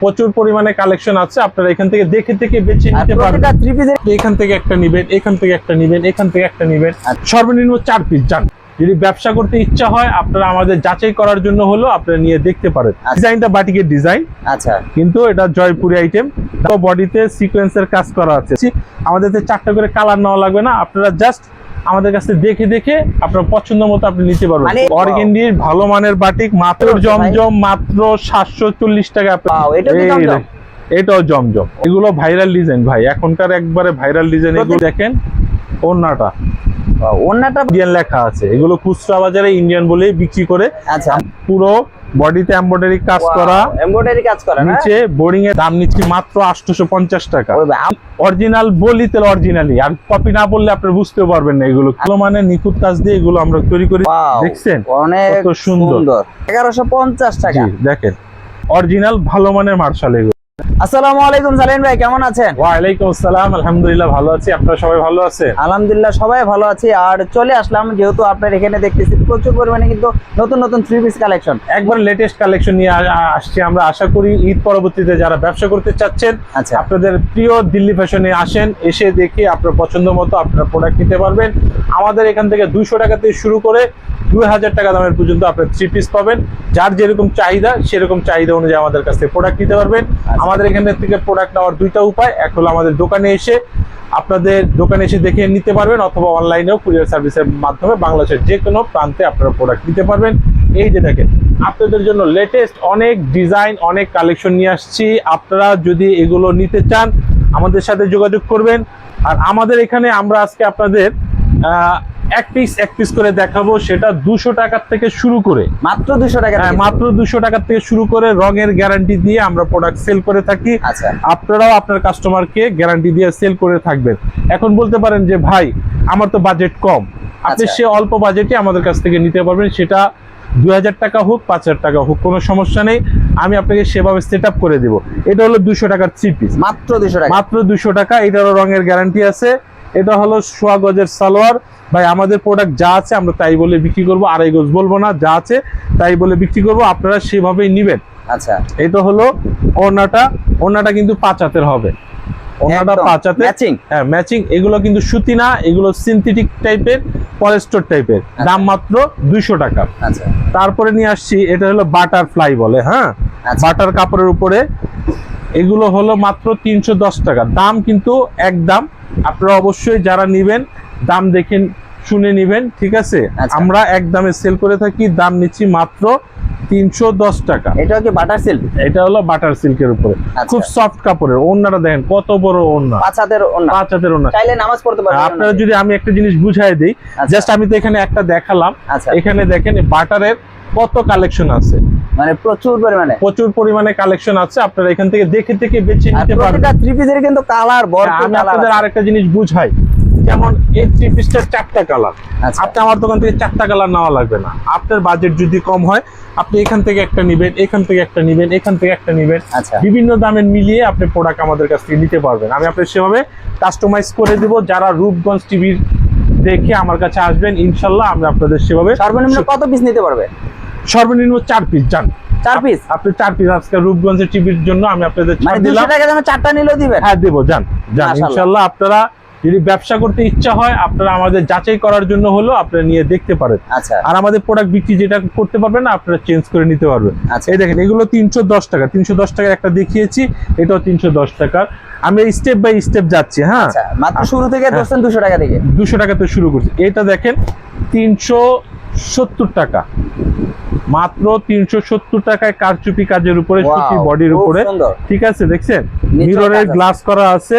প্রচুর পরিমাণে কালেকশন আছে আপনারা এখান থেকে দেখে দেখে বেছে নিতে পারবেন। এখান থেকে একটা নিবেন এখান থেকে একটা নিবেন এখান থেকে একটা নিবেন। সর্বনিম্ন চার পিস যান যদি ব্যবসা করতে ইচ্ছা হয় আপনারা আমাদের যাচাই করার জন্য হলো আপনারা নিয়ে দেখতে পারেন। আচ্ছা। ডিজাইনটা বাটিকের ডিজাইন। আচ্ছা। কিন্তু এটা জয়পুরি আইটেম বডিতে সিকোয়েন্সের কাজ করা আছে। আমাদের চারটা করে কালার নেওয়া লাগবে না। আপনারা জাস্ট আমাদের কাছে দেখে দেখে আপনার পছন্দ মতো আপনি নিতে পারবেন। মানে- অর্গেন্ডির ভালো মানের বাটিক মাত্র জমজম মাত্র সাতশো চল্লিশ টাকা এটাও জমজম? এগুলো ভাইরাল ডিজাইন ভাই এখনকার একবারে ভাইরাল ডিজাইন এগুলো দেখেন ওন্নাটা অন্যটা ইন্ডিয়ান লেখা আছে। এগুলো খুচরা বাজারে ইন্ডিয়ান বলেই বিক্রি করে। আচ্ছা। পুরো বডিতে এমব্রয়ডারি কাজ করা। এমব্রয়ডারি কাজ করা নিচে বোর্ডিং এর দাম নিচ্ছি মাত্র আটশোশো পঞ্চাশ টাকা। অরিজিনাল বলি তেল অরিজিনালি আর কপি না বললে আপনি বুঝতেও পারবেন না এগুলো। ভালো মানে নিখুঁত কাজ দিয়ে এগুলো আমরা তৈরি করি। দেখছেন? অনেক সুন্দর। সুন্দর। এগারোশো পঞ্চাশ টাকা। দেখেন। অরিজিনাল ভালো মানের মার্শাল এগুলো। আসসালামু আলাইকুম সালিম ভাই কেমন আছেন? ওয়ালাইকুম আসসালাম আলহামদুলিল্লাহ ভালো আছি। আপনারা সবাই ভালো আছেন? আলহামদুলিল্লাহ সবাই ভালো আছি। আর চলে আসলাম যেহেতু আপনার এখানে দেখতেছি প্রচুর পরিমাণে কিন্তু নতুন নতুন থ্রি পিস কালেকশন একবার লেটেস্ট কালেকশন নিয়ে আ- আ- আসছি আমরা। আশা করি ঈদ পরবর্তীতে যারা ব্যবসা করতে চাচ্ছেন আচ্ছা। আপনাদের প্রিয় দিল্লি ফ্যাশনে আসেন এসে দেখে আপনার পছন্দ মতো আপনার প্রোডাক্ট নিতে পারবেন। আমাদের এখান থেকে দুইশো টাকা থেকে শুরু করে দুই হাজার টাকা দামের পর্যন্ত আপনার থ্রি পিস পাবেন। যার যেরকম চাহিদা সেরকম চাহিদা অনুযায়ী আমাদের কাছ থেকে প্রোডাক্ট নিতে পারবেন। আমাদের এখান থেকে প্রোডাক্ট নেওয়ার দুইটা উপায়। এক হলো আমাদের দোকানে এসে আপনাদের দোকানে এসে দেখে নিতে পারবেন অথবা অনলাইনেও কুরিয়ার সার্ভিসের মাধ্যমে বাংলাদেশের যে কোনো প্রান্তে আপনারা প্রোডাক্ট নিতে পারবেন। এই যে দেখেন, আপনাদের জন্য লেটেস্ট অনেক ডিজাইন অনেক কালেকশন নিয়ে আসছি। আপনারা যদি এগুলো নিতে চান, আমাদের সাথে যোগাযোগ করবেন। আর আমাদের এখানে আমরা আজকে আপনাদের এক পিস এক পিস করে দেখাবো। সেটা দুশো টাকার থেকে শুরু করে। মাত্র দুশো টাকা হ্যাঁ, মাত্র দুশো টাকার থেকে শুরু করে রঙের গ্যারান্টি দিয়ে আমরা প্রোডাক্ট সেল করে থাকি। আচ্ছা। আপনারাও আপনার কাস্টমারকে গ্যারান্টি দিয়ে সেল করে থাকবেন। এখন বলতে পারেন যে ভাই আমার তো বাজেট কম। আপনি আচ্ছা। সে অল্প বাজেটে আমাদের কাছ থেকে নিতে পারবেন। সেটা দুই হাজার টাকা হোক পাঁচ হাজার টাকা হোক কোনো সমস্যা নেই। আমি আপনাকে সেভাবে সেট আপ করে দেবো। এটা হলো দুশো টাকার থ্রি পিস মাত্র দুশো টাকা। মাত্র দুশো টাকা এটারও রঙের গ্যারান্টি আছে। এটা হলো সোয়া গজের সালোয়ার। ভাই আমাদের প্রোডাক্ট যা আছে আমরা তাই বলে বিক্রি করব। আড়াই গজ বলব না যা আছে তাই বলে বিক্রি করব। আপনারা সেভাবেই নিবেন। আচ্ছা। এটা হলো ওড়নাটা। ওড়নাটা কিন্তু পাঁচ হাতের হবে। ওড়নাটা একদম। পাঁচ হাতের। ম্যাচিং হ্যাঁ ম্যাচিং এগুলো কিন্তু সুতি না এগুলো সিনথেটিক টাইপের পলিস্টার টাইপের দাম মাত্র টাকা। আচ্ছা। তারপরে নিয়ে আসছি এটা হলো বাটারফ্লাই বলে হ্যাঁ? আচ্ছা। বাটার কাপড়ের উপরে। এগুলো হলো মাত্র তিনশো দশ টাকা। দাম কিন্তু একদম আপনারা অবশ্যই যারা নিবেন দাম দেখে শুনে নিবেন ঠিক আছে? আচ্ছা। আমরা এক দামে সেল করে থাকি দাম নিচ্ছি মাত্র তিনশো দশ টাকা। এটা হচ্ছে বাটার সিল্ক এটা হলো বাটার সিল্কের উপরে। আচ্ছা। খুব সফট কাপড়ের ওড়নাটা দেখেন কত বড় ওড়না। পাঁচ হাতের পাঁচ চাইলে নামাজ পড়তে পারবেন আপনারা যদি আমি একটা জিনিস বুঝাই দিই আচ্ছা। জাস্ট আমি তো এখানে একটা দেখালাম। আচ্ছা। এখানে দেখেন বাটারের কত কালেকশন আছে? মানে প্রচুর পরিমাণে। প্রচুর পরিমাণে কালেকশন আছে আপনারা এখান থেকে দেখে দেখে বেছে নিতে পারবেন। প্রতিটা থ্রি পিসের কিন্তু কালার হ্যাঁ, ভরপুর আমি আপনাদের আরেকটা জিনিস বুঝাই। যেমন এই থ্রি পিসটার চারটা কালার আচ্ছা। আপনি আমার দোকান থেকে চারটা কালার নেওয়া লাগবে না। আপনার বাজেট যদি কম হয় আপনি এখান থেকে একটা নিবেন এখান থেকে একটা নিবেন এখান থেকে একটা নিবেন। আচ্ছা। বিভিন্ন দামের মিলিয়ে আপনি প্রোডাক্ট আমাদের কাছ থেকে নিতে পারবেন। আমি আপনার সেভাবে কাস্টমাইজ করে দেব। যারা রূপগঞ্জ টিভির দেখে আমার কাছে আসবেন ইনশাল্লাহ আমি আপনাদের সেভাবে সর্বনিম্ন কত পিস নিতে পারবে? সর্বনিম্ন চার পিস যান চার পিস আপনি চার পিস আজকে রূপগঞ্জের টিভির জন্য আমি আপনাদের মানে টাকা চারটা নিলেও দিবেন হ্যাঁ দেবো যান যান। ইনশাল্লাহ আপনারা যদি ব্যবসা করতে ইচ্ছা হয় আপনারা আমাদের যাচাই করার জন্য হলো আপনারা নিয়ে দেখতে পারেন। আচ্ছা। আর আমাদের প্রোডাক্ট বিক্রি যেটা করতে পারবেন না আপনারা চেঞ্জ করে নিতে পারবেন। আচ্ছা। এই দেখেন এগুলো তিনশো দশ টাকা তিনশো দশ টাকার একটা দেখিয়েছি এটাও তিনশো দশ টাকার। আমি স্টেপ বাই স্টেপ যাচ্ছি হ্যাঁ? আচ্ছা মাত্র শুরু থেকে হ্যাঁ। ধরছেন দুশো টাকা থেকে। দুশো টাকাতে শুরু করছি। এটা দেখেন তিনশো সত্তর টাকা। মাত্র তিনশো সত্তর টাকায় কারচুপি কাজের উপরে সুতি বডির উপরে। ঠিক আছে দেখছেন? মিররের গ্লাস করা আছে।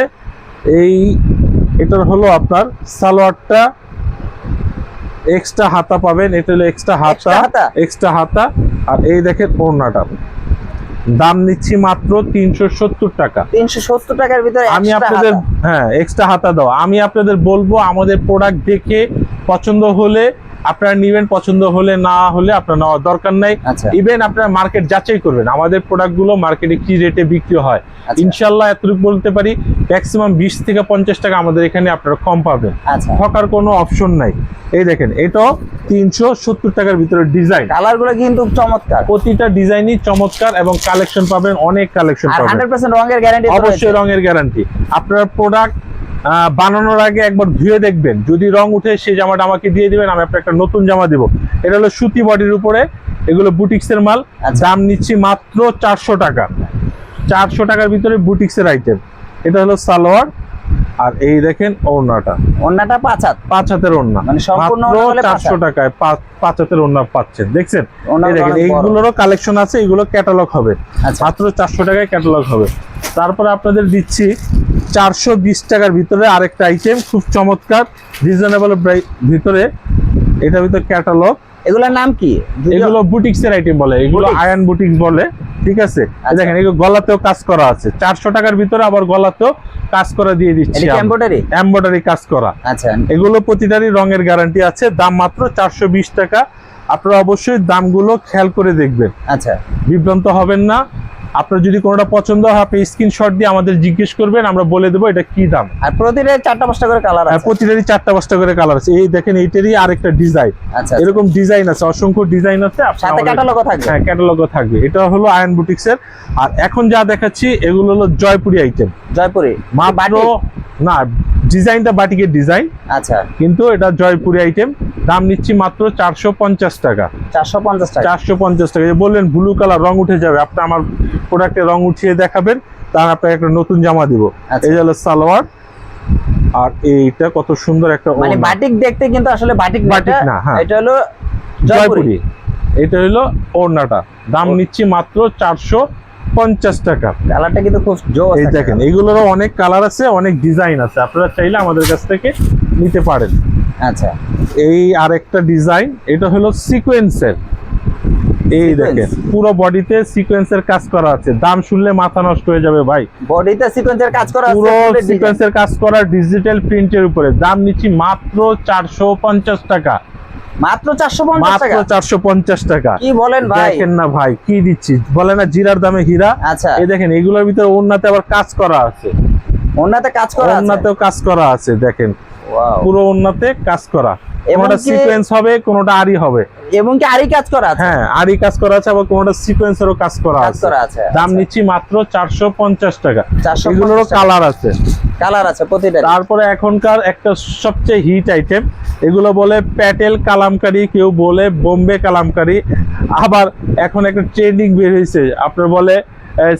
এই এটার হলো আপনার সালোয়ারটা। এক্সট্রা হাতা পাবেন এটা হলো এক্সট্রা হাতা। এক্সট্রা হাতা? আর এই দেখেন ওড়নাটা। দাম নিচ্ছি মাত্র তিনশো সত্তর টাকা। তিনশো সত্তর টাকার ভিতরে আমি আপনাদের হ্যাঁ এক্সট্রা হাতা দাও। আমি আপনাদের বলব আমাদের প্রোডাক্ট দেখে পছন্দ হলে আপনারা নিবেন পছন্দ হলে না হলে আপনার নেওয়ার দরকার নাই। আচ্ছা। ইভেন আপনারা মার্কেট যাচাই করবেন। আমাদের প্রোডাক্টগুলো মার্কেটে কি রেটে বিক্রি হয়। আচ্ছা। ইনশাল্লাহ এতটুকু বলতে পারি ম্যাক্সিমাম বিশ থেকে পঞ্চাশ টাকা আমাদের এখানে আপনারা কম পাবেন। আচ্ছা। ঠকার কোনো অপশন নাই। এই দেখেন এটাও তিনশো সত্তর টাকার ভিতরে ডিজাইন কালারগুলো কিন্তু চমৎকার। প্রতিটা ডিজাইনই চমৎকার এবং কালেকশন পাবেন অনেক কালেকশন পাবেন। হান্ড্রেড পার্সেন্ট রঙের গ্যারান্টি অবশ্যই রঙের গ্যারান্টি আপনার প্রোডাক্ট বানানোর আগে একবার ধুয়ে দেখবেন। যদি রং উঠে সেই জামাটা আমাকে দিয়ে দিবেন আমি আপনার একটা নতুন জামা দেবো। এটা হলো সুতি বডির উপরে। এগুলো বুটিক্সের মাল। আচ্ছা। দাম নিচ্ছি মাত্র চারশো টাকা। চারশো টাকার ভিতরে বুটিক্সের আইটেম এটা হলো সালোয়ার। আর এই দেখেন ওড়নাটা। অন্যটা পাঁচ হাত। পাঁচ হাতের ওড়না। মানে সম্পূর্ণ চারশো টাকায় পাঁচ হাতের ওড়না পাচ্ছেন দেখছেন? দেখেন এইগুলোরও কালেকশন আছে এগুলো ক্যাটালগ হবে। আচ্ছা। মাত্র চারশো টাকায় ক্যাটালগ হবে। তারপরে আপনাদের দিচ্ছি চারশো বিশ টাকার ভিতরে আরেকটা আইটেম খুব চমৎকার রিজনেবল ভিতরে। এটা ভিতরে ক্যাটালগ এগুলোর নাম কি? এগুলো বুটিক্স এর আইটেম বলে এগুলো আয়ন বুটিক্স বলে ঠিক আছে? আচ্ছা। দেখেন এগুলো গলাতেও কাজ করা আছে। চারশো টাকার ভিতরে আবার গলাতেও কাজ করা দিয়ে দিচ্ছি এটা এমব্রয়ডারি কাজ করা। আচ্ছা। এগুলো প্রতিটারই রঙের গ্যারান্টি আছে দাম মাত্র চারশো বিশ টাকা। আপনারা অবশ্যই দামগুলো খেয়াল করে দেখবেন। আচ্ছা। বিভ্রান্ত হবেন না। আপনার যদি কোনোটা পছন্দ হয় আপনি স্ক্রিনশট দিয়ে আমাদের জিজ্ঞেস করবেন আমরা বলে দেবো এটা কি দাম। আর প্রতিটা চারটা পাঁচটা করে কালার আর আছে। প্রতিটারই চারটা পাঁচটা করে কালার আছে। এই দেখেন এইটারই আরেকটা ডিজাইন আচ্ছা এরকম ডিজাইন আছে অসংখ্য ডিজাইন আছে সাথে ক্যাটালগও থাকবে। হ্যাঁ ক্যাটালগও থাকবে। এটা হলো আয়ন বুটিক্স এর। আর এখন যা দেখাচ্ছি এগুলো হলো জয়পুরি আইটেম জয়পুরি। মা বাটিক? না ডিজাইনটা বাটিকের ডিজাইন। আচ্ছা। কিন্তু এটা জয়পুরি আইটেম দাম নিচ্ছি মাত্র চারশো পঞ্চাশ টাকা। চারশো পঞ্চাশ টাকা। চারশো পঞ্চাশ টাকা। বললেন ব্লু কালার রং উঠে যাবে আপনি আমার প্রোডাক্টে রং উঠিয়ে দেখাবেন তার আপনাকে একটা নতুন জামা দিব। আচ্ছা। এই হলো সালোয়ার। আর এইটা কত সুন্দর একটা মানে বাটিক দেখতে কিন্তু আসলে বাটিক বাটিক না, হ্যাঁ। এটা হলো জয়পুরি। এটা হলো ওড়নাটা। দাম নিচ্ছি মাত্র চারশো পঞ্চাশ টাকা। কালারটা কিন্তু খুব জোস এই দেখেন। এইগুলোরও অনেক কালার আছে অনেক ডিজাইন আছে। আপনারা চাইলে আমাদের কাছ থেকে নিতে পারেন। আচ্ছা। এই আরেকটা ডিজাইন এটা হলো সিকোয়েন্সের। এই দেখেন পুরো বডিতে সিকোয়েন্সের কাজ করা আছে। দাম শুনলে মাথা নষ্ট হয়ে যাবে ভাই। বডিতে সিকোয়েন্সের কাজ করা পুরো সিকোয়েন্সের কাজ করা ডিজিটাল প্রিন্টের উপরে। দাম নিচ্ছি মাত্র চারশো পঞ্চাশ টাকা। মাত্র চারশো পঞ্চাশ মাত্র টাকা? চারশো পঞ্চাশ টাকা। কি বলেন ভাই? দেখেন না ভাই কি দিচ্ছি? বলে না জিরার দামে হীরা। আচ্ছা। এই দেখেন এগুলোর ভিতরে ওন্নাতে আবার কাজ করা আছে। ওনাতে কাজ করা আছে? ওন্নাতেও কাজ করা আছে দেখেন। পুরো ওন্নাতে কাজ করা। এবং কোনোটা সিকোয়েন্স হবে কোনোটা আরি হবে। এবং কি আরই কাজ করা আছে? হ্যাঁ আরি কাজ করা আছে আবার কোনোটা সিকোয়েন্সেরও কাজ করা কাজ আছে। করা আছে দাম নিচ্ছি মাত্র চারশো পঞ্চাশ টাকা। 450 এগুলোরও। কালার আছে। কালার আছে প্রতিটা। তারপরে এখনকার একটা সবচেয়ে হিট আইটেম এগুলো বলে প্যাটেল কালামকারি কেউ বলে বোম্বে কালামকারি। আবার এখন একটা ট্রেন্ডিং বের হয়েছে আপনার বলে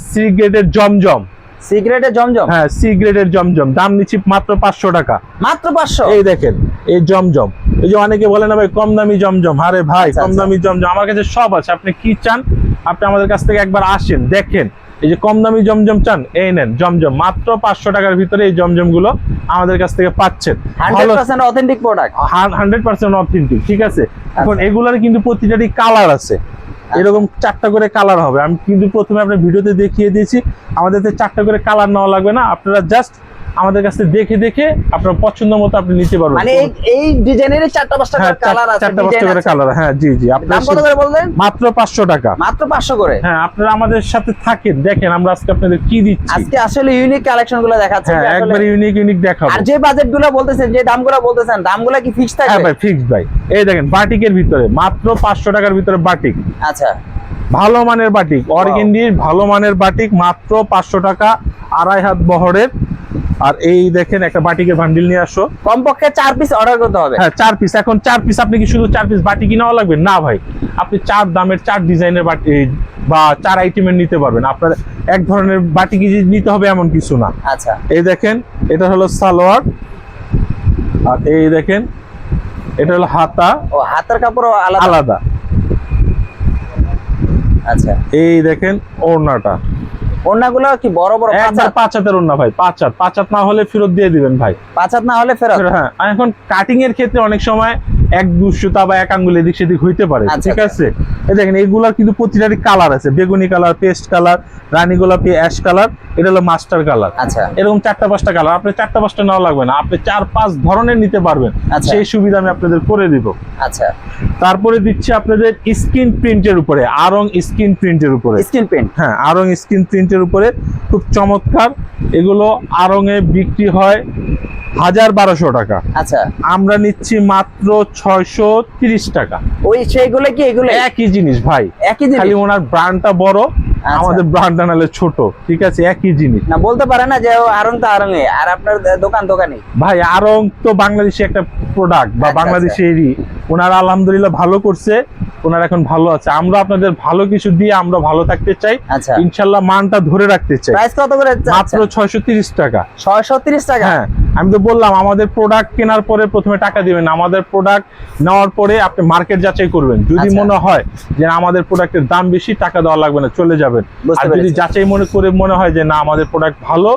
সি গ্রেডের জমজম। সিগারেটে জমজম? হ্যাঁ সি গ্রেডের জমজম। দাম নিচ্ছি মাত্র পাঁচশো টাকা। মাত্র পাঁচশো? এই দেখেন এই জমজম। এই যে অনেকে বলে না ভাই কম দামি জমজম। আরে ভাই আচ্ছা, কম আচ্ছা। দামি জমজম। আমার কাছে সব আছে। আপনি কি চান? আপনি আমাদের কাছ থেকে একবার আসেন দেখেন। এই যে কম দামি জমজম চান এই নেন জমজম। মাত্র পাঁচশো টাকার ভিতরে এই জমজমগুলো আমাদের কাছ থেকে পাচ্ছেন। Authentic product hundred percent authentic ঠিক আছে? এখন। এগুলার কিন্তু প্রতিটারই কালার আছে। এরকম চারটা করে কালার হবে। আমি কিন্তু প্রথমে আপনার ভিডিওতে দেখিয়ে দিয়েছি। আমাদের চারটা করে কালার নেওয়া লাগবে না। আপনারা জাস্ট আমাদের কাছে দেখে দেখে আপনার পছন্দ মতো আপনি নিতে পারবেন। মানে এই ডিজাইনের চারটা পাঁচটা হ্যাঁ কালার আছে চারটা পাঁচটা করে কালার হ্যাঁ জি জি। আপনার দাম কত করে বললেন? মাত্র পাঁচশো টাকা। মাত্র পাঁচশো করে? হ্যাঁ আপনারা আমাদের সাথে থাকেন দেখেন আমরা আজকে আপনাদের কি দিচ্ছি। আজকে আসলে ইউনিক কালেকশনগুলো দেখাচ্ছে। হ্যাঁ একবার ইউনিক ইউনিক দেখাবো। আর যে বাজেটগুলো বলতেছেন যে দামগুলো বলতেছেন দামগুলো কি ফিক্স হ্যাঁ থাকবে ভাই ফিক্স ভাই। এই দেখেন বাটিকের ভিতরে মাত্র পাঁচশো টাকার ভিতরে বাটিক। আচ্ছা। ভালো মানের বাটিক অর্গেন্ডির ভালো মানের বাটিক মাত্র পাঁচশো টাকা আড়াই হাত বহরের। আর এই দেখেন একটা বাটিকের বান্ডিল নিয়ে আসো। কমপক্ষে চার পিস অর্ডার করতে হবে। হ্যাঁ চার পিস এখন চার পিস আপনি কি শুধু চার পিস বাটি কিনাও লাগবে? না ভাই। আপনি চার দামের চার ডিজাইনের বাটি বা চার আইটেমের নিতে পারবেন। আপনার এক ধরনের বাটি কি নিতে হবে এমন কিছু না। আচ্ছা। এই দেখেন এটা হলো সালোয়ার। আর এই দেখেন এটা হলো হাতা। ও হাতের কাপড় আলাদা? আলাদা। আচ্ছা। এই দেখেন ওড়নাটা। ওড়নাগুলো কি বড় বড় পাঁচ একবার পাঁচ হাতের ওড়না ভাই পাঁচ হাত। পাঁচ হাত না হলে ফেরত দিয়ে দিবেন ভাই। পাঁচ হাত না হলে ফেরত? হ্যাঁ। এখন কাটিং এর ক্ষেত্রে অনেক সময় এক দুশোতা বা এক আঙ্গুল এদিক সেদিক হইতে পারে আচ্ছা, ঠিক আচ্ছা। আছে? এই দেখেন এইগুলার কিন্তু প্রতিটারই কালার আছে। বেগুনি কালার পেস্ট কালার রানী গোলাপি অ্যাশ কালার এটা হলো মাস্টার কালার আচ্ছা। এরকম চারটা পাঁচটা কালার আপনি চারটা পাঁচটা নেওয়া লাগবে না। আপনি চার পাঁচ ধরনের নিতে পারবেন। আচ্ছা। সেই সুবিধা আমি আপনাদের করে দিব। আচ্ছা। তারপরে দিচ্ছি আপনাদের স্ক্রিন প্রিন্টের উপরে আরং স্ক্রিন প্রিন্টের উপরে। স্ক্রিন প্রিন্ট হ্যাঁ আরং স্ক্রিন প্রিন্টের উপরে। খুব চমৎকার। এগুলো আরঙে বিক্রি হয় হাজার বারোশো টাকা। আচ্ছা। আমরা নিচ্ছি মাত্র ছয়শো তিরিশ টাকা। ওই সেইগুলো কি এগুলো একই জিনিস ভাই। একই জিনিস? খালি ওনার ব্র্যান্ডটা বড় আচ্ছা। আমাদের ব্র্যান্ডটা নাহলে ছোট ঠিক আছে? একই জিনিস। না বলতে পারে না যে আরং তো আরঙে আর আপনার দোকান দোকানে। ভাই আরং তো বাংলাদেশি একটা প্রোডাক্ট বা আচ্ছা, বাংলাদেশেরই। ওনারা আলহামদুলিল্লাহ ভালো করছে ওনারা এখন ভালো আছে। আমরা আপনাদের ভালো কিছু দিয়ে আমরা ভালো থাকতে চাই। আচ্ছা। ইনশাল্লাহ মানটা ধরে রাখতে চাই। প্রাইস কত করে? মাত্র ছয়শো তিরিশ টাকা। ছয়শো তিরিশ টাকা? হ্যাঁ। আমি তো বললাম আমাদের প্রোডাক্ট কেনার পরে প্রথমে টাকা দিবেন আমাদের প্রোডাক্ট নেওয়ার পরে আপনি মার্কেট যাচাই করবেন। যদি আচ্ছা। মনে হয় যে আমাদের প্রোডাক্টের দাম বেশি টাকা দেওয়া লাগবে না চলে যাবেন। আর যদি যাচাই মনে করে মনে হয় যে না আমাদের প্রোডাক্ট ভালো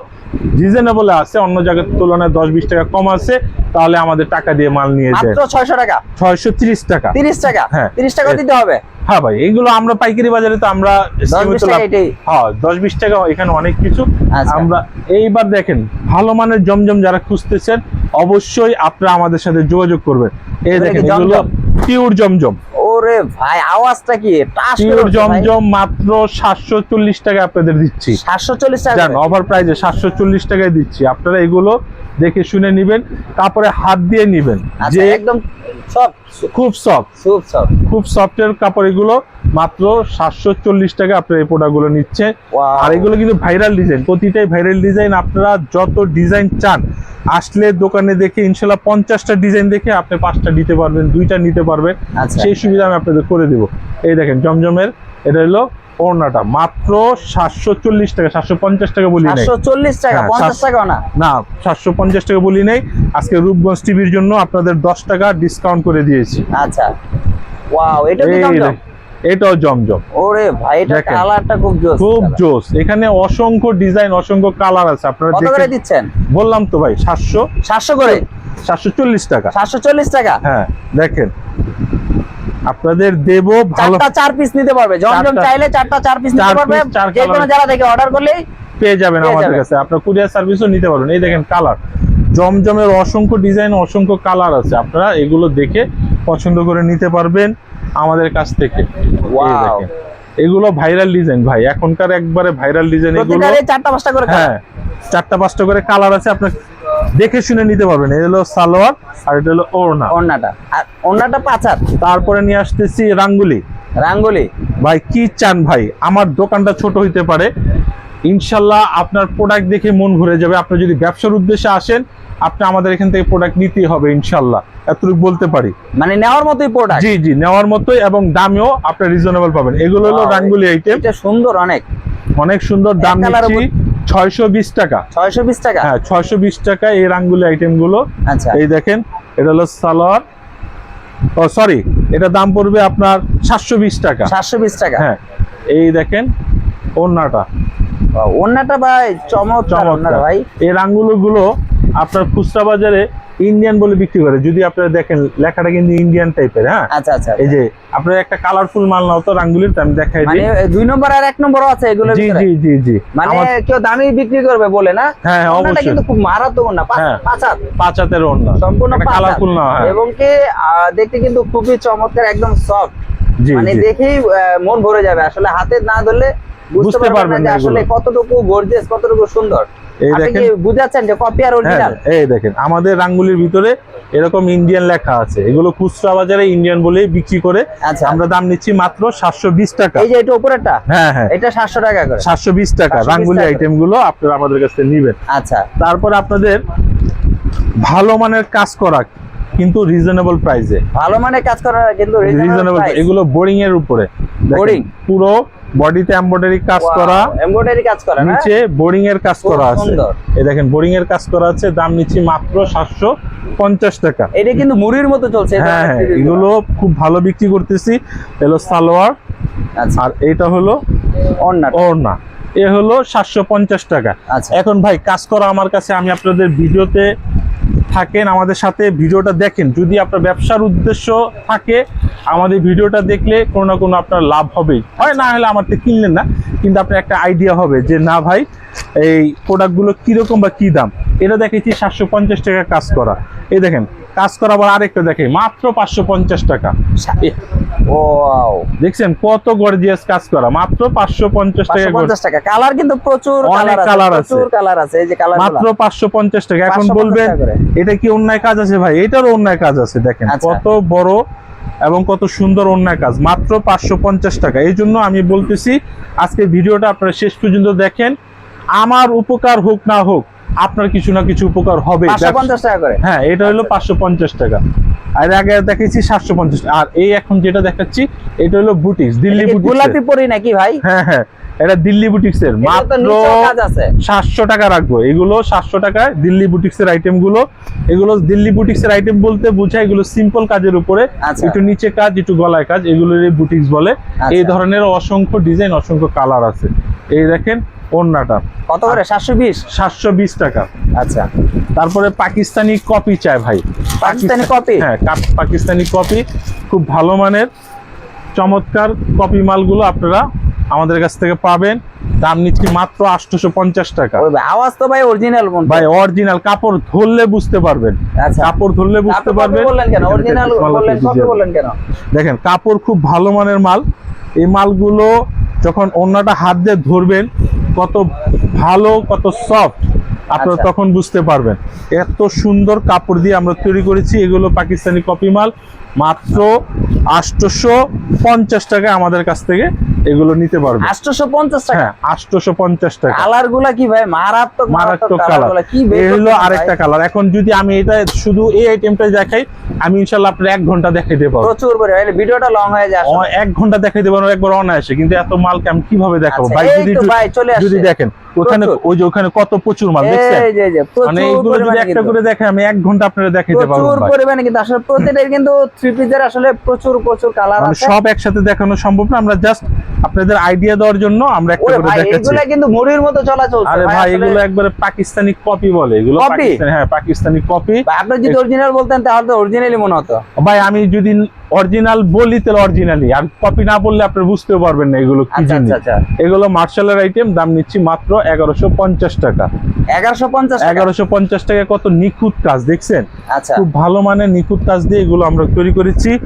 রিজনেবল আছে অন্য জায়গার তুলনায় দশ বিশ টাকা কম আছে তাহলে আমাদের টাকা দিয়ে মাল নিয়ে যায়। ছয়শো টাকা? ছয়শো তিরিশ টাকা। তিরিশ টাকা? হ্যাঁ। তিরিশ টাকা দিতে হবে? হ্যাঁ ভাই এগুলো আমরা পাইকারি বাজারে তো আমরা দশ বিশ টাকা হ্যাঁ দশ বিশ টাকা এখানে অনেক কিছু। আচ্ছা। আমরা এইবার দেখেন ভালো মানের জমজম যারা খুঁজতেছেন অবশ্যই আপনারা আমাদের সাথে যোগাযোগ করবেন। এই দেখেন এগুলো পিওর জমজম। ওরে ভাই আওয়াজটা কি? পিওর জমজম মাত্র সাতশো চল্লিশ টাকা আপনাদের দিচ্ছি। সাতশো চল্লিশ টাকা জান করে। ওভার প্রাইজে সাতশো চল্লিশ টাকায় দিচ্ছি। আপনারা এগুলো দেখে শুনে নিবেন তারপরে হাত দিয়ে নিবেন। আচ্ছা যে একদম সব। খুব সফট সুপ সব খুব সফটের কাপড় এগুলো মাত্র সাতশো চল্লিশ টাকা আপনার এই প্রোডাক্টগুলো নিচ্ছে। আর এগুলো কিন্তু ভাইরাল ডিজাইন প্রতিটাই ভাইরাল ডিজাইন আপনারা যত ডিজাইন চান আসলে দোকানে দেখে ইনশাল্লাহ পঞ্চাশটা ডিজাইন দেখে আপনি পাঁচটা নিতে পারবেন দুইটা নিতে পারবেন। আচ্ছা। সেই সুবিধা আমি আপনাদের করে দিব। এই দেখেন জমজমের এটা হলো ওড়নাটা। মাত্র সাতশো চল্লিশ টাকা সাতশো পঞ্চাশ টাকা বলি নাই। চল্লিশ টাকা হ্যাঁ, পঞ্চাশ টাকা না। না সাতশো পঞ্চাশ টাকা বলি নেই। আজকে রূপগঞ্জ টিভির জন্য আপনাদের দশ টাকা ডিসকাউন্ট করে দিয়েছি। আচ্ছা। ওয়াও এটা দেখ, এটাও জমজম। ওরে ভাই এটা কালারটা খুব জোস। খুব জোস। এখানে অসংখ্য ডিজাইন অসংখ্য কালার আছে। আপনারা কত করে দিচ্ছেন? বললাম তো ভাই সাতশো। সাতশো করে? সাতশো চল্লিশ টাকা। সাতশো চল্লিশ টাকা? হ্যাঁ দেখেন। আপনাদের দেব ভালো চারটা চার পিস নিতে পারবে। জমজম চাইলে চারটা চার পিস নিতে পারবে। যে কোনো। যারা থেকে অর্ডার করলেই পেয়ে যাবেন আমাদের কাছে। আপনার কুরিয়ার সার্ভিসও নিতে পারবেন। এই দেখেন কালার জমজমের অসংখ্য ডিজাইন অসংখ্য কালার আছে। আপনারা এগুলো দেখে পছন্দ করে নিতে পারবেন। আমাদের কাছ থেকে। এগুলো ভাইরাল ডিজাইন ভাই। এখনকার একবারে ভাইরাল ডিজাইন এগুলো চারটা পাঁচটা করে হ্যাঁ চারটা পাঁচটা করে কালার আছে আপনার দেখে শুনে নিতে পারবেন। এটা হলো সালোয়ার আর এটা হলো ওড়না। ওড়নাটা। আর ওড়নাটা পাঁচ হাত তারপরে নিয়ে আসতেছি রাঙ্গুলি। রাঙ্গুলি। ভাই কি চান ভাই? আমার দোকানটা ছোট হইতে পারে। ইনশাল্লাহ আপনার প্রোডাক্ট দেখে মন ভরে যাবে। আপনি যদি ব্যবসার উদ্দেশ্যে আসেন আপনি আমাদের এখান থেকে প্রোডাক্ট নিতেই হবে ইনশাল্লাহ এতটুকু বলতে পারি। মানে নেওয়ার মতোই প্রোডাক্ট জি জি নেওয়ার মতোই এবং দামেও আপনি রিজনেবল পাবেন। এগুলো হলো রাঙ্গুলি আইটেম এটা সুন্দর অনেক। অনেক সুন্দর দাম নিচ্ছি। ছয়শো বিশ টাকা। ছয়শো বিশ টাকা? হ্যাঁ ছয়শো বিশ টাকা এই রাঙ্গুলি আইটেমগুলো আচ্ছা। এই দেখেন এটা হলো সালোয়ার। ও সরি এটা দাম পড়বে আপনার সাতশো বিশ টাকা। সাতশো বিশ টাকা। হ্যাঁ এই দেখেন ওড়নাটা Wow, ওড়নাটা ভাই চমৎকার চমৎকার। ভাই। এই রাঙ্গুলো গুলো আপনার খুচরা বাজারে ইন্ডিয়ান বলে বিক্রি করে। যদি আপনারা দেখেন লেখাটা কিন্তু ইন্ডিয়ান টাইপের হ্যাঁ? আচ্ছা আচ্ছা এই যে আপনার একটা কালারফুল মাল নাও তো রাঙ্গুলির আমি দেখাই মানে দুই নম্বর আর এক নম্বরও আছে এগুলো জি জি জি জি। মানে কেউ দামি বিক্রি করবে বলে না? হ্যাঁ হ্যাঁ, অবশ্যই। কিন্তু খুব মারাত্মক না হ্যাঁ। পাঁচ হাত। পাঁচ হাতের ওড়না। সম্পূর্ণ কালারফুল না হ্যাঁ। এবং কি দেখতে কিন্তু খুবই চমৎকার একদম সফট জি মানে দেখেই মন ভরে যাবে। আসলে হাতে না ধরলে বুঝতে পারবেন না আসলে কতটুকু গর্জিয়াস কতটুকু সুন্দর। এই দেখেন। বুঝাচ্ছেন যে কপি আর হ্যাঁ অরিজিনাল এই দেখেন আমাদের রাঙ্গুলির ভিতরে এরকম ইন্ডিয়ান লেখা আছে। এগুলো খুচরা বাজারে ইন্ডিয়ান বলেই বিক্রি করে। আচ্ছা। আমরা দাম নিচ্ছি মাত্র সাতশো বিশ টাকা। এই যে এটা উপরেরটা? হ্যাঁ হ্যাঁ। এটা সাতশো টাকা করে। সাতশো বিশ টাকা। রাঙ্গুলি টাকা। আইটেমগুলো আপনারা আমাদের কাছে নিবেন। আচ্ছা। তারপর আপনাদের ভালো মানের কাজ করা কিন্তু রিজনেবল প্রাইসে ভালো মানের কাজ করা কিন্তু রিজনেবল এগুলো বোরিং এর উপরে Boring? পুরো বডিতে এমব্রয়ডারি কাজ করা। এমব্রয়ডারি কাজ করা নিচে বোরিং এর কাজ করা আছে। এই দেখেন বোরিং এর কাজ করা আছে দাম নিচ্ছি মাত্র সাতশো পঞ্চাশ টাকা। এটা কিন্তু মুড়ির মতো চলছে হ্যাঁ হ্যাঁ এগুলো খুব ভালো বিক্রি করতেছি। এলো সালোয়ার আচ্ছা। আর এটা হলো ওড়না। ওড়না। এ হলো সাতশো পঞ্চাশ টাকা। আচ্ছা। এখন ভাই কাজ করা আমার কাছে আমি আপনাদের ভিডিওতে থাকেন, আমাদের সাথে ভিডিওটা দেখেন। যদি আপনার ব্যবসার উদ্দেশ্য থাকে, আমাদের ভিডিওটা দেখলে কোনো না কোনো আপনার লাভ হবেই। হয় না হলে আমার তো কিনলেন না, কিন্তু আপনার একটা আইডিয়া হবে যে, না ভাই, এই প্রোডাক্টগুলো কীরকম বা কী দাম? এটা দেখেছি সাতশো পঞ্চাশ টাকা কাজ করা। এই দেখেন কাজ করা আবার আরেকটা দেখে মাত্র পাঁচশো পঞ্চাশ টাকা। ও দেখছেন কত গর্জিয়াস কাজ করা মাত্র পাঁচশো পঞ্চাশ টাকা পঞ্চাশ টাকা। কালার কিন্তু প্রচুর অনেক কালার আছে। কালার আছে। এই যে কালার মাত্র পাঁচশো পঞ্চাশ টাকা। এখন 550 বলবেন এটা কি অন্যায় কাজ আছে ভাই? এটারও অন্যায় কাজ আছে দেখেন। আচ্ছা। কত বড় এবং কত সুন্দর অন্যায় কাজ। মাত্র পাঁচশো পঞ্চাশ টাকা। এই জন্য আমি বলতেছি আজকে ভিডিওটা আপনারা শেষ পর্যন্ত দেখেন। আমার উপকার হোক না হোক আপনার কিছু না কিছু উপকার হবে। হ্যাঁ এটা হলো পাঁচশো পঞ্চাশ টাকা। আর আগে দেখেছি সাতশো পঞ্চাশ। আর এই এখন যেটা দেখাচ্ছি এটা হলো বুটিক্স দিল্লি গোলাপি পরি নাকি ভাই? হ্যাঁ হ্যাঁ এটা দিল্লি বুটিক্স এর মাত্র সাতশো টাকা রাখব। এগুলো সাতশো টাকায় দিল্লি বুটিক্স এর আইটেমগুলো এগুলো দিল্লি বুটিক্স এর আইটেম বলতে বোঝায় এগুলো সিম্পল কাজের উপরে। আচ্ছা। একটু নিচে কাজ একটু গলায় কাজ এগুলো বুটিক্স বলে। এই আচ্ছা। ধরনের অসংখ্য ডিজাইন অসংখ্য কালার আছে। এই দেখেন ওন্নাটা কত করে? সাতশো বিশ? সাতশো বিশ টাকা। আচ্ছা। তারপরে পাকিস্তানি কপি চায় ভাই। পাকিস্তানি কপি? হ্যাঁ পাকিস্তানি কপি। খুব ভালো মানের চমৎকার কপি মালগুলো আপনারা আমাদের কাছ থেকে পাবেন। দাম নিচ্ছি মাত্র আটশোশো পঞ্চাশ টাকা আওয়াজ তো ভাই অরিজিনাল ভাই অরিজিনাল কাপড় ধরলে বুঝতে পারবেন। আচ্ছা। কাপড় ধরলে বুঝতে পারবেন। দেখেন কাপড় খুব ভালো মানের মাল। এই মালগুলো যখন অন্যটা হাত দিয়ে ধরবেন কত ভালো কত সফট আপনারা আচ্ছা। তখন বুঝতে পারবেন। এত সুন্দর কাপড় দিয়ে আমরা তৈরি করেছি। এগুলো পাকিস্তানি কপি মাল। মাত্র আটশোশো পঞ্চাশ টাকা আমাদের কাছ থেকে এগুলো নিতে পারবেন আটশোশো পঞ্চাশ টাকা? হ্যাঁ আটশোশো পঞ্চাশ টাকা। কালারগুলা কি ভাই? মারাত্মক মারাত্মক কালার। কি এই হলো আরেকটা কালার। এখন যদি আমি এটা শুধু এই আইটেমটা দেখাই আমি ইনশাল্লাহ আপনাকে এক ঘণ্টা দেখাইতে পারব। প্রচুর পরিমাণে। ভিডিওটা লং হয়ে যায় আসলে। অ- এক ঘণ্টা দেখাইতে পারব একবার অনায়াসে। কিন্তু এত মাল আমি কীভাবে দেখাবো? আচ্ছা, ভাই যদি ভাই চলে আসছে। যদি দেখেন ওখানে ওই যে ওখানে কত প্রচুর মাল দেখছেন? এই যে যে মানে এইগুলো যদি একটা করে দেখে আমি এক ঘণ্টা আপনারা দেখাইতে পারব প্রচুর পরিমাণে কিন্তু আসলে প্রত্যেকটাই কিন্তু থ্রি পিসের আসলে প্রচুর প্রচুর কালার মানে আছে। সব একসাথে দেখানো সম্ভব না আমরা জাস্ট আপনাদের আইডিয়া দেওয়ার জন্য আমরা একটা করে দেখাচ্ছি। এগুলা কিন্তু মুড়ির মতো চলা চলছে। আরে ভাই এগুলো একবারে পাকিস্তানি কপি বলে এগুলো? পাকিস্তানি হ্যাঁ পাকিস্তানি কপি আপনি যদি অরিজিনাল বলতেন তাহলে তো অরিজিনালি মনে হতো। ভাই আমি যদি অরিজিনাল বলি তাহলে অরিজিনালি। আর কপি না বললে আপনি বুঝতেও পারবেন না এগুলো কি জানি জিনিস। আচ্ছা আচ্ছা। এগুলো মার্শালের আইটেম দাম নিচ্ছি মাত্র এগারোশো পঞ্চাশ টাকা। এগারোশো পঞ্চাশ টাকা? এগারোশো পঞ্চাশ টাকা কত নিখুঁত কাজ দেখছেন? আচ্ছা। খুব ভালো মানের নিখুঁত কাজ দিয়ে এগুলো আমরা তৈরি করেছি।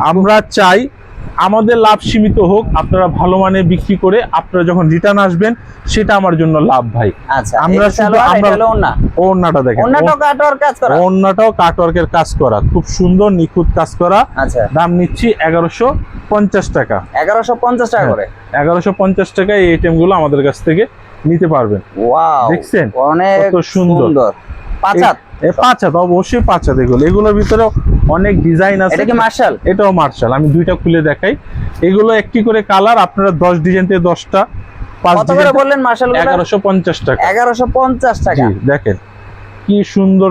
আমরা চাই আমাদের লাভ সীমিত হোক আপনারা ভালো মানে বিক্রি করে আপনারা যখন রিটার্ন আসবেন সেটা আমার জন্য লাভ ভাই। আচ্ছা আমরা শুধু দেখেন। ওন্নাটাও কাজ করা। ওড়নাটাও কাটওয়ার্কের কাজ করা। খুব সুন্দর নিখুঁত কাজ করা। আচ্ছা। দাম নিচ্ছি এগারোশো পঞ্চাশ টাকা। এগারোশো পঞ্চাশ টাকা হ্যাঁ। করে? এগারোশো পঞ্চাশ টাকায় এই আইটেমগুলো আমাদের কাছ থেকে নিতে পারবেন। ওয়াও। দেখছেন? অনেক সুন্দর। সুন্দর। পাঁচ হাত। এ পাঁচ হাত অবশ্যই পাঁচ এগুলোর ভিতরে অনেক ডিজাইন আছে। এটা কি মার্শাল এটাও মার্শাল আমি দুইটা খুলে দেখাই। এগুলো একটি করে কালার আপনারা দশ ডিজাইন থেকে দশটা পাঁচ কত করে বললেন মার্শাল এগারোশো পঞ্চাশ টাকা। এগারোশো পঞ্চাশ টাকা। দেখেন। কি সুন্দর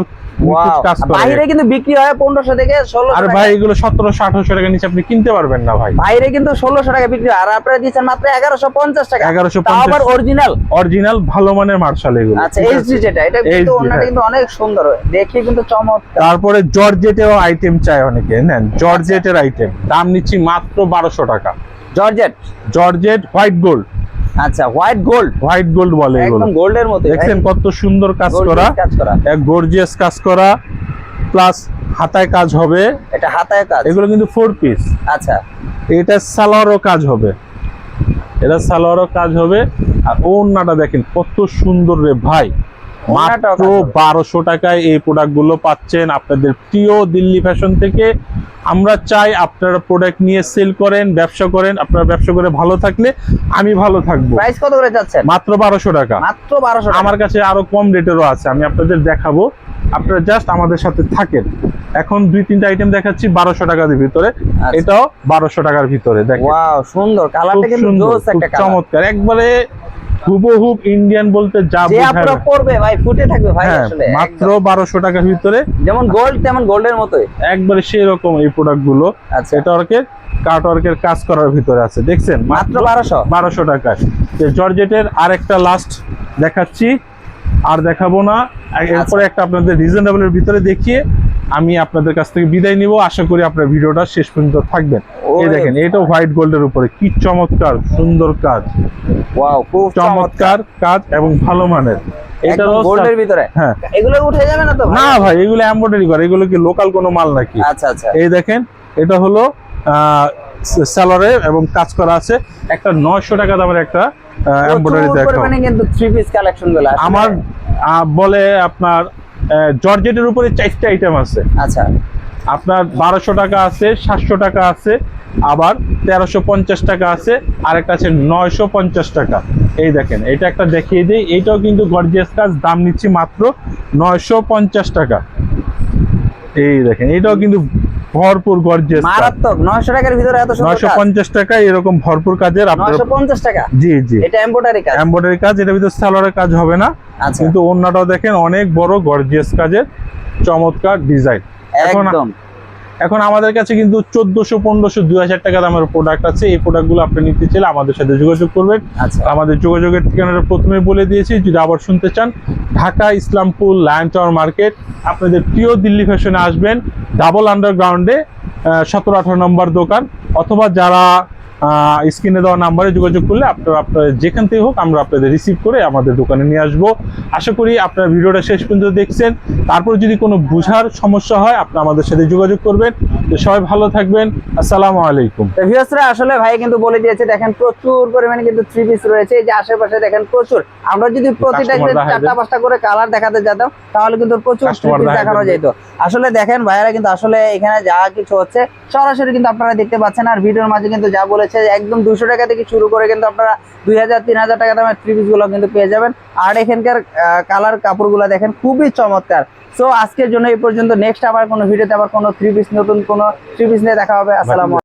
বাইরে কিন্তু বিক্রি হয় পনেরোশো থেকে ষোলো আর ভাই এগুলো সতেরোশো আঠারোশো টাকা নিচে আপনি কিনতে পারবেন না ভাই। বাইরে কিন্তু ষোলোশো টাকা বিক্রি হয়। আর আপনারা দিচ্ছেন মাত্র এগারোশো পঞ্চাশ টাকা। 1150 তাও আবার অরিজিনাল অরিজিনাল ভালো মানের মার্শাল এগুলো। আচ্ছা এইচডি যেটা এটা কিন্তু ওনাটা হ্যাঁ। কিন্তু অনেক সুন্দর দেখে কিন্তু চমৎকার। তারপরে জর্জেটের আইটেম চাই অনেকে নেন। জর্জেটের আইটেম দাম নিচ্ছি মাত্র বারোশো টাকা। জর্জেট? জর্জেট হোয়াইট গোল্ড আচ্ছা হোয়াইট গোল্ড হোয়াইট গোল্ড বলে এগুলো। একদম গোল্ডের মতো। দেখেন কত সুন্দর কাজ করা। এক গর্জিয়াস কাজ করা। প্লাস হাতায় কাজ হবে। এটা হাতায় কাজ। এগুলো কিন্তু ফোর পিস আচ্ছা। এটা সালোয়ারও কাজ হবে। এটা সালোয়ারও কাজ হবে। আর ওড়নাটা দেখেন কত সুন্দর রে ভাই। মাত্র বারোশো টাকায় এই প্রোডাক্টগুলো পাচ্ছেন আপনাদের প্রিয় দিল্লি ফ্যাশন থেকে। আমরা চাই আপনারা প্রোডাক্ট নিয়ে সেল করেন ব্যবসা করেন আপনারা ব্যবসা করে ভালো থাকলে আমি ভালো থাকব। প্রাইস কত করে মাত্র বারোশো টাকা। মাত্র বারোশো আমার কাছে আরও কম রেটেরও আছে আমি আপনাদের দেখাবো। আপনারা জাস্ট আমাদের সাথে থাকেন। এখন দুই তিনটা আইটেম দেখাচ্ছি বারোশো টাকার ভিতরে। আচ্ছা। এটাও বারোশো টাকার ভিতরে দেখেন। ওয়াও সুন্দর। কালারটা কিন্তু চমৎকার। একবারে হুবহুব ইন্ডিয়ান বলতে যা বোঝায় আপনারা। পড়বে ভাই ফুটে থাকবে ভাই হ্যাঁ আসলে মাত্র একদম। বারোশো টাকার ভিতরে। যেমন গোল্ড তেমন গোল্ডের মতোই। একবারে সেই রকম এই প্রোডাক্টগুলো আচ্ছা। এটা ওয়ার্কের কাট ওয়ার্কের কাজ করার ভিতরে আছে দেখছেন? মাত্র বারোশো? বারোশো টাকায় যে জর্জেটের আরেকটা লাস্ট দেখাচ্ছি। আর দেখাবো না। এরপরে একটা আপনাদের রিজনেবলের ভিতরে দেখিয়ে আমি আপনাদের কাছ থেকে বিদায় নিব। আশা করি আপনার ভিডিওটা শেষ পর্যন্ত থাকবেন। এই দেখেন এটা হোয়াইট গোল্ডের উপরে। কি চমৎকার সুন্দর কাজ। ওয়াও খুব চমৎকার কাজ এবং ভালো মানের। এটারও গোল্ডের ভিতরে? হ্যাঁ। এগুলো উঠে যাবে না তো ভাই? না ভাই এগুলো এমব্রয়ডারি করে। এগুলো কি লোকাল কোনো মাল নাকি? আচ্ছা আচ্ছা। এই দেখেন এটা হলো স্যালোরে এবং কাজ করা আছে। একটা নয়শো টাকা দামের একটা এমব্রয়ডারি প্রচুর দেখো কিন্তু থ্রি পিস কালেকশনগুলো আমার বলে আপনার জর্জেটের উপরে চারটা আইটেম আছে। আচ্ছা। আপনার বারোশো টাকা আছে সাতশো টাকা আছে আবার তেরোশো পঞ্চাশ টাকা আছে আর একটা আছে নয়শো পঞ্চাশ টাকা। এই দেখেন এটা একটা দেখিয়ে দিই এইটাও কিন্তু গর্জিয়াস কাজ দাম নিচ্ছি মাত্র নয়শো পঞ্চাশ টাকা। এই দেখেন এটাও কিন্তু ভরপুর গর্জিয়াস মারাত্মক নয়শো টাকার ভিতরে এত সুন্দর নয়শো কাজ। পঞ্চাশ টাকা এরকম ভরপুর কাজের আপনার পঞ্চাশ টাকা? জি জি। এটা এম্বোটারি কাজ। এমব্রয়ডারি কাজ এটার ভিতরে সালোয়ারের কাজ হবে না। কিন্তু অন্যটাও দেখেন অনেক বড় গর্জিয়াস কাজের চমৎকার ডিজাইন। এখন একদম। এখন আমাদের কাছে কিন্তু চোদ্দশো পনেরোশো দুই হাজার টাকা দামের প্রোডাক্ট আছে। এই প্রোডাক্টগুলো আপনি নিতে চাইলে আমাদের সাথে যোগাযোগ করবেন। আচ্ছা। আমাদের যোগাযোগের ঠিকানাটা প্রথমে বলে দিয়েছি। যদি আবার শুনতে চান Dhaka Islampur lion tower market. আপনাদের প্রিয় দিল্লি ফ্যাশনে আসবেন। ডাবল আন্ডারগ্রাউন্ডে সতেরো আঠারো নম্বর দোকান। অথবা যারা স্ক্রিনে দেওয়া নাম্বারে যোগাযোগ করলে আপনারা আপনার যেখান থেকে হোক আমরা আপনাদের রিসিভ করে আমাদের দোকানে নিয়ে আসব। আশা করি আপনার ভিডিওটা শেষ পর্যন্ত দেখছেন। তারপর যদি কোনো বুঝার সমস্যা হয় আপনি আমাদের সাথে যোগাযোগ করবেন। তো সবাই ভালো থাকবেন। আসসালামু আলাইকুম। তো ভিউয়ার্সরা আসলে ভাই কিন্তু বলে দিয়েছে দেখেন প্রচুর পরিমাণে কিন্তু থ্রি পিস রয়েছে। এই যে আশেপাশে দেখেন প্রচুর। আমরা যদি প্রতিটা চারটা পাঁচটা করে কালার দেখাতে যেতাম তাহলে কিন্তু প্রচুর দেখানো যেত। আসলে দেখেন ভাইয়ারা কিন্তু আসলে এখানে যা কিছু হচ্ছে সরাসরি কিন্তু আপনারা দেখতে পাচ্ছেন। আর ভিডিওর মাঝে কিন্তু যা বলেছে যে একদম দুশো টাকা থেকে শুরু করে কিন্তু আপনারা দুই হাজার তিন হাজার টাকা দামের থ্রি পিসগুলো কিন্তু পেয়ে যাবেন। আর এখানকার কালার কাপড়গুলো দেখেন খুবই চমৎকার। সো আজকের জন্য এই পর্যন্ত। নেক্সট আবার কোনো ভিডিওতে আবার কোনো থ্রি পিস নতুন কোনো থ্রি পিস নিয়ে দেখা হবে। আসসালামু